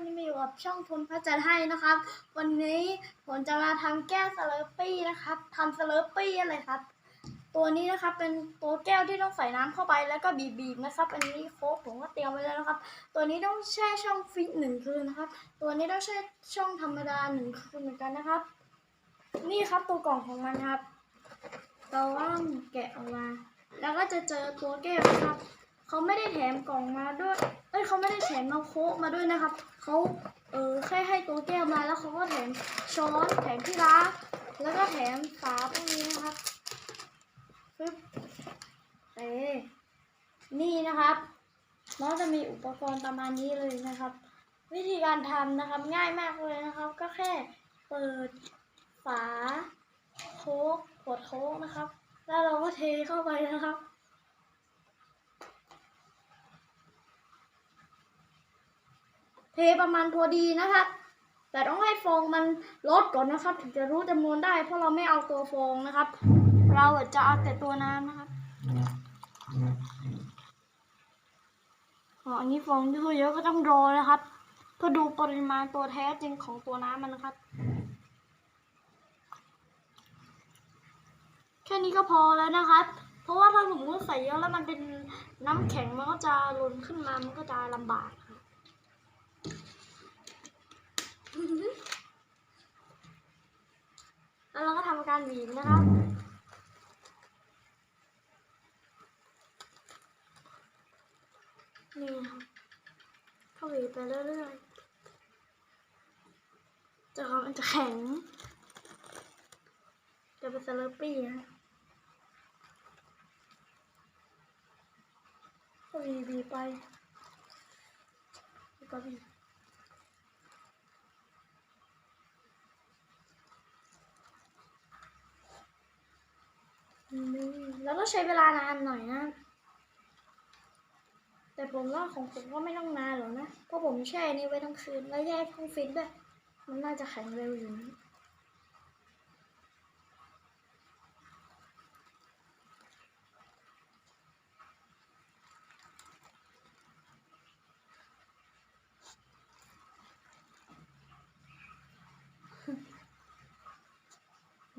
วันนี้มาอยู่กับช่องทุนพระจันทร์ให้นะครับ วันนี้ผมจะมาทำแก้วสเลอร์ปี้นะครับทำสเลอร์ปี้อะไรครับ ตัวนี้นะครับเป็นตัวแก้วที่ต้องใส่น้ำเข้าไปแล้วก็บีบๆนะครับ อันนี้โค้กผมก็เตรียมไว้แล้วนะครับ ตัวนี้ต้องแช่ช่องฟิตหนึ่งคืนนะครับ ตัวนี้ต้องแช่ช่องธรรมดาหนึ่งคืนเหมือนกันนะครับ นี่ครับตัวกล่องของมันครับ เราต้องแกะออกมา แล้วก็จะเจอตัวแก้วนะครับ เขาไม่ได้แถมกล่องมาด้วย เอ้ยเขาไม่ได้แถมน้ำโคกมาด้วยนะครับเขาเออแค่ให้ตัวแก้วมาแล้วเขาก็แถมช้อนแถมที่ร้านแล้วก็แถมฝาพวกนี้นะครับปึ๊บเอนี่นะครับน้องจะมีอุปกรณ์ประมาณนี้เลยนะครับ วิธีการทำนะครับง่ายมากเลยนะครับ ก็แค่เปิดฝาโค้กขวดโค้กนะครับ แล้วเราก็เทเข้าไปนะครับ เท ประมาณพอดีนะครับ แต่ต้องให้ฟองมันลดก่อนนะครับ ถึงจะรู้จำนวนได้ เพราะเราไม่เอาตัวฟองนะครับ เราจะเอาแต่ตัวน้ำนะครับอันนี้ฟองที่เยอะก็ต้องรอนะครับเพื่อดูปริมาณตัวแท้จริงของตัวน้ำมันนะครับ แค่นี้ก็พอแล้วนะครับ เพราะว่าถ้าสมมติใส่เยอะแล้วมันเป็นน้ำแข็งมันก็จะหล่นขึ้นมามันก็จะลำบากครับ แล้วเราก็ทำการบีนะครับนี่ครับก็บีไปเรื่อยๆจะมันจะแข็ง จะเป็นสเลอร์ปี้นะก็บีบบีไปแล้วก็บีบ นี่ แล้วก็ใช้เวลานานหน่อยนะ แต่ผมว่าของผมก็ไม่ต้องนานหรอกนะ เพราะผมแช่นี่ไว้ทั้งคืน แล้วแยกทั้งฟิตด้วย มันน่าจะแข็งเร็วอยู่นะ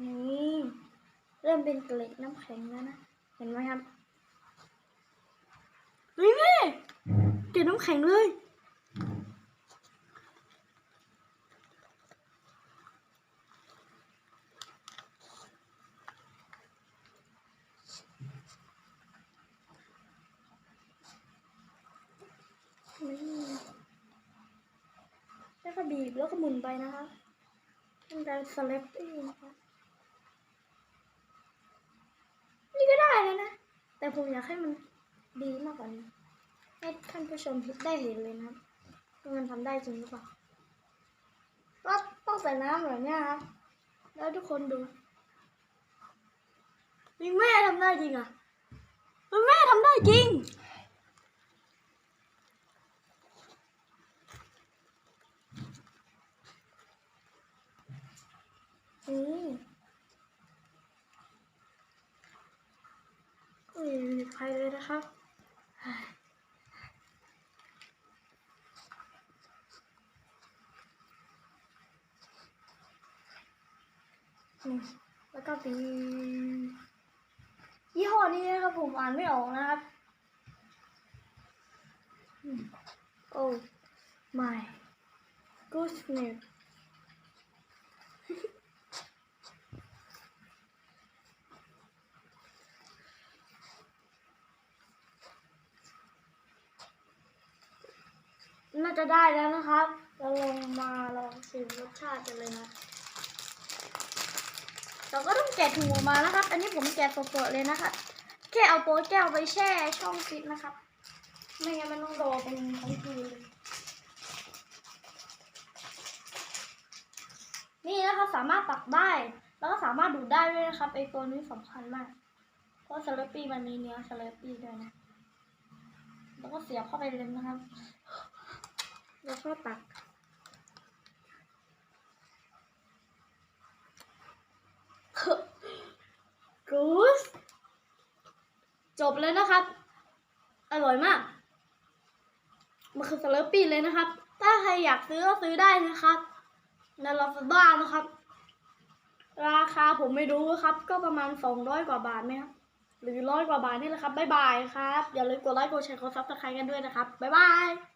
นี่เริ่มเป็นเกล็ดน้ำแข็งแล้วนะ เห็นไหมครับเฮ้ยแม่เกล็ดน้ำแข็งเลย แล้วก็บีบแล้วก็หมุนไปนะคะเป็นการสเลปปี้นะคะนี่ก็ได้เลยนะ แต่ผมอยากให้มันดีมากกว่านี้ ให้ท่านผู้ชมได้เห็นเลยนะว่ามันทำได้จริงหรือเปล่าก็ต้องใส่น้ำแบบนี้ครับแล้วทุกคนดูมิแม่ทำได้จริงอะมีแม่ทำได้จริง นี่อุ้ยมี ไฟเลยนะครับแล้วก็ปียี่ห้อนี้นะครับผมอ่านไม่ออกนะครับ โอ้ my goodness จะได้แล้วนะครับ เราลองมาลองชิมรสชาติกันเลยนะเราก็ต้องแกะถุงออกมานะครับ อันนี้ผมแกะสดๆเลยนะครับแค่เอาโป๊แก้วไปแช่ช่องฟิตนะครับ ไม่งั้นมันต้องรอเป็นทั้งคืนนี่นะครับสามารถตักได้ แล้วก็สามารถดูดได้ด้วยนะครับไอตัวนี้สำคัญมาก เพราะสเลปปี้มันมีเนื้อสเลปปี้ด้วยนะ แล้วก็เสียบเข้าไปเลยนะครับ แล้วก็ตัก กูส จบเลยนะครับ อร่อยมาก มันคือสเลปปี้เลยนะครับ ถ้าใครอยากซื้อก็ซื้อได้นะครับ ในลาซาด้านะครับ ราคาผมไม่รู้ครับ ก็ประมาณสองร้อยกว่าบาทไหมครับหรือร้อยกว่าบาทนี่แหละครับ บ๊ายบายครับ อย่าลืมกดไลค์ กดแชร์ กดซับสไครต์กันด้วยนะครับ บ๊ายบาย